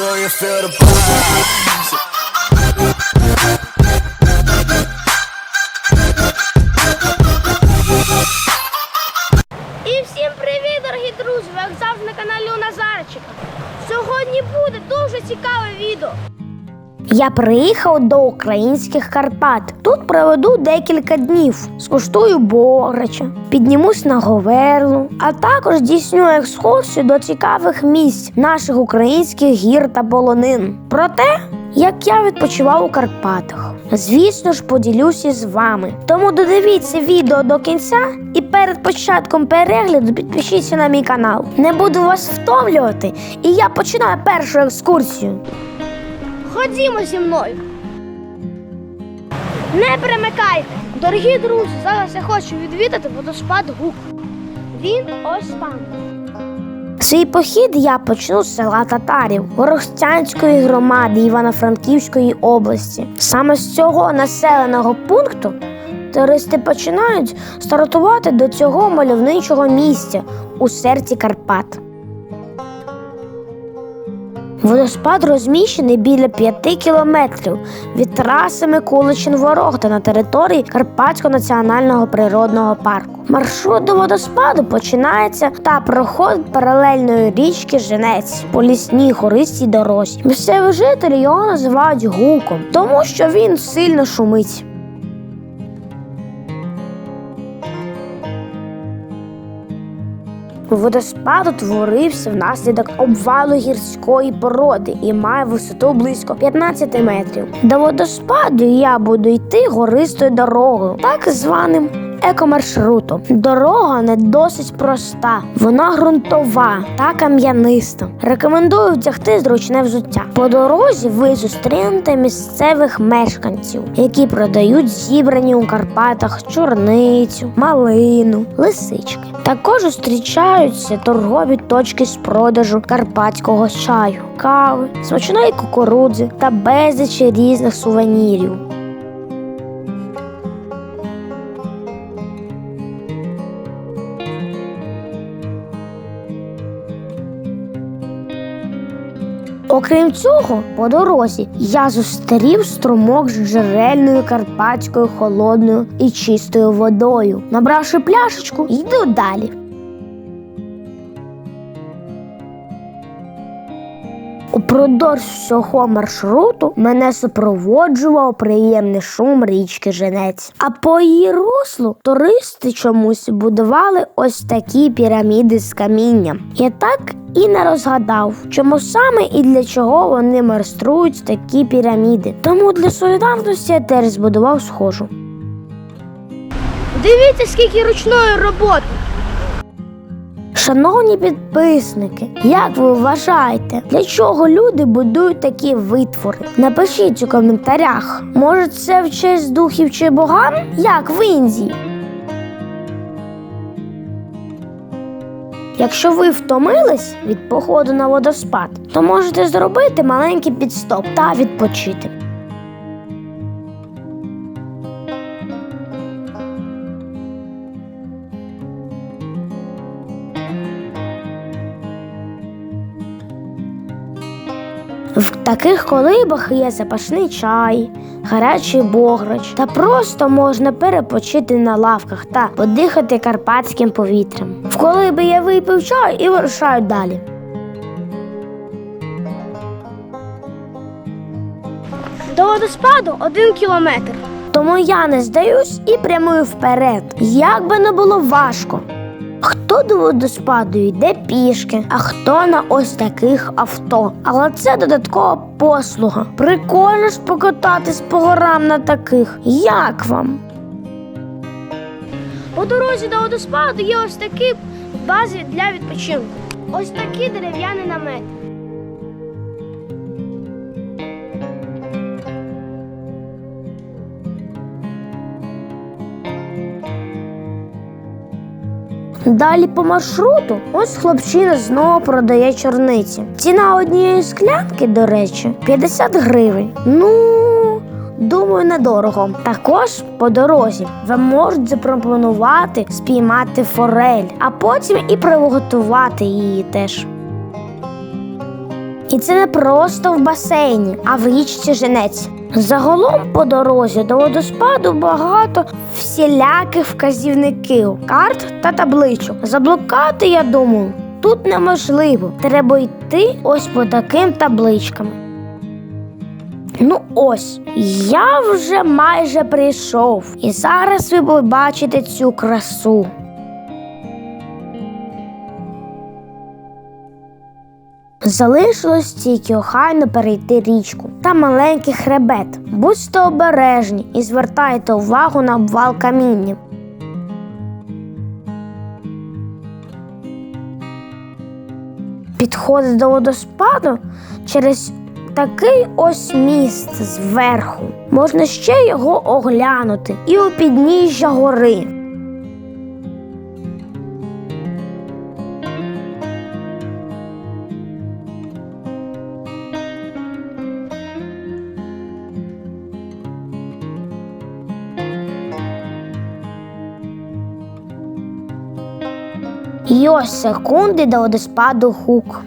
Do you feel the? І всім привіт, дорогі друзі! Завжди на каналі Назарчика. Сьогодні буде дуже цікаве відео. Я приїхав до українських Карпат. Тут проведу декілька днів. Скуштую бограча, піднімусь на Говерлу, а також здійсню екскурсію до цікавих місць наших українських гір та полонин. Про те, як я відпочивав у Карпатах. Звісно ж, поділюся з вами. Тому додивіться відео до кінця і перед початком перегляду підпишіться на мій канал. Не буду вас втомлювати, і я починаю першу екскурсію. Ходімо зі мною. Не перемикайте! Дорогі друзі, зараз я хочу відвідати водоспад Гук. Він ось там. Свій похід я почну з села Татарів Ворохтянської громади Івано-Франківської області. Саме з цього населеного пункту туристи починають стартувати до цього мальовничого місця у серці Карпат. Водоспад розміщений біля 5 кілометрів від траси Миколичин Ворохта на території Карпатського національного природного парку. Маршрут до водоспаду починається та проходить паралельної річки Женець по лісній хористій дорозі. Місцеві жителі його називають гуком, тому що він сильно шумить. Водоспад утворився внаслідок обвалу гірської породи і має висоту близько 15 метрів. До водоспаду я буду йти гористою дорогою, так званим екомаршрутом. Дорога не досить проста, вона ґрунтова та кам'яниста. Рекомендую вдягти зручне взуття. По дорозі ви зустрінете місцевих мешканців, які продають зібрані у Карпатах чорницю, малину, лисички. Також зустрічаються торгові точки з продажу карпатського чаю, кави, смачної кукурудзи та безлічі різних сувенірів. Окрім цього, по дорозі я зустрів струмок з джерельною карпатською холодною і чистою водою. Набравши пляшечку, йду далі. Упродовж всього маршруту мене супроводжував приємний шум річки Женець. А по її руслу туристи чомусь будували ось такі піраміди з камінням. Я так і не розгадав, чому саме і для чого вони майструють такі піраміди. Тому для солідарності я теж збудував схожу. Дивіться, скільки ручної роботи. Шановні підписники, як ви вважаєте, для чого люди будують такі витвори? Напишіть у коментарях. Може, це в честь духів чи богам, як в Індії? Якщо ви втомились від походу на водоспад, то можете зробити маленький підстоп та відпочити. В таких колибах є запашний чай, гарячий бограч, та просто можна перепочити на лавках та подихати карпатським повітрям. В колиби я випив чай і вирушаю далі. До водоспаду один кілометр. Тому я не здаюсь і прямую вперед. Як би не було важко. Хто до водоспаду йде пішки, а хто на ось таких авто. Але це додаткова послуга. Прикольно ж покататись по горам на таких. Як вам? По дорозі до водоспаду є ось такі бази для відпочинку. Ось такі дерев'яні намети. Далі по маршруту ось хлопчина знову продає чорниці. Ціна однієї склянки, до речі, 50 гривень. Ну, думаю, недорого. Також по дорозі вам можуть запропонувати спіймати форель, а потім і приготувати її теж. І це не просто в басейні, а в річці Женець. Загалом по дорозі до водоспаду багато всіляких вказівників, карт та табличок. Заблукати, я думаю, тут неможливо. Треба йти ось по таким табличкам. Ну ось, я вже майже прийшов, і зараз ви побачите цю красу. Залишилось тільки охайно перейти річку та маленький хребет. Будьте обережні і звертайте увагу на обвал каміння. Підходить до водоспаду через такий ось міст зверху. Можна ще його оглянути і у підніжжя гори. І ось секунди до водоспаду хук.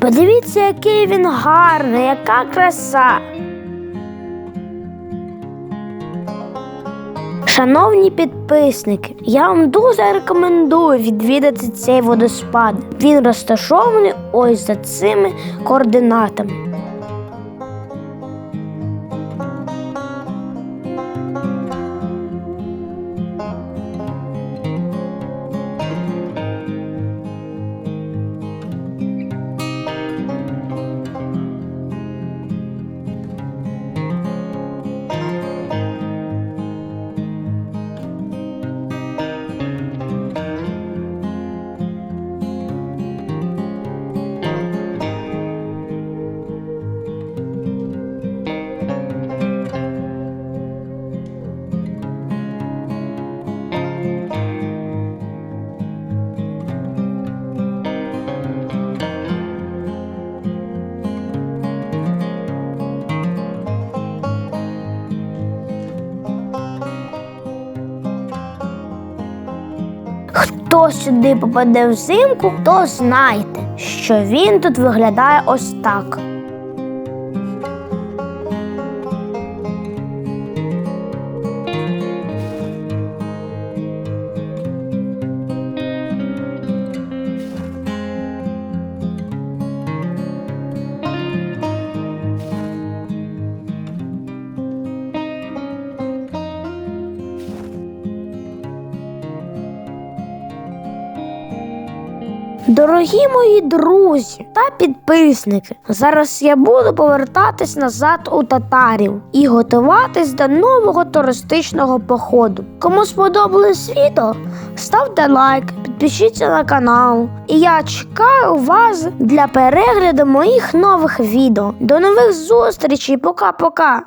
Подивіться, який він гарний, яка краса. Шановні підписники, я вам дуже рекомендую відвідати цей водоспад. Він розташований ось за цими координатами. Хто сюди попаде взимку, то знайте, що він тут виглядає ось так. Дорогі мої друзі та підписники, зараз я буду повертатись назад у татарів і готуватись до нового туристичного походу. Кому сподобалось відео, ставте лайк, підпишіться на канал. І я чекаю вас для перегляду моїх нових відео. До нових зустрічей, пока-пока!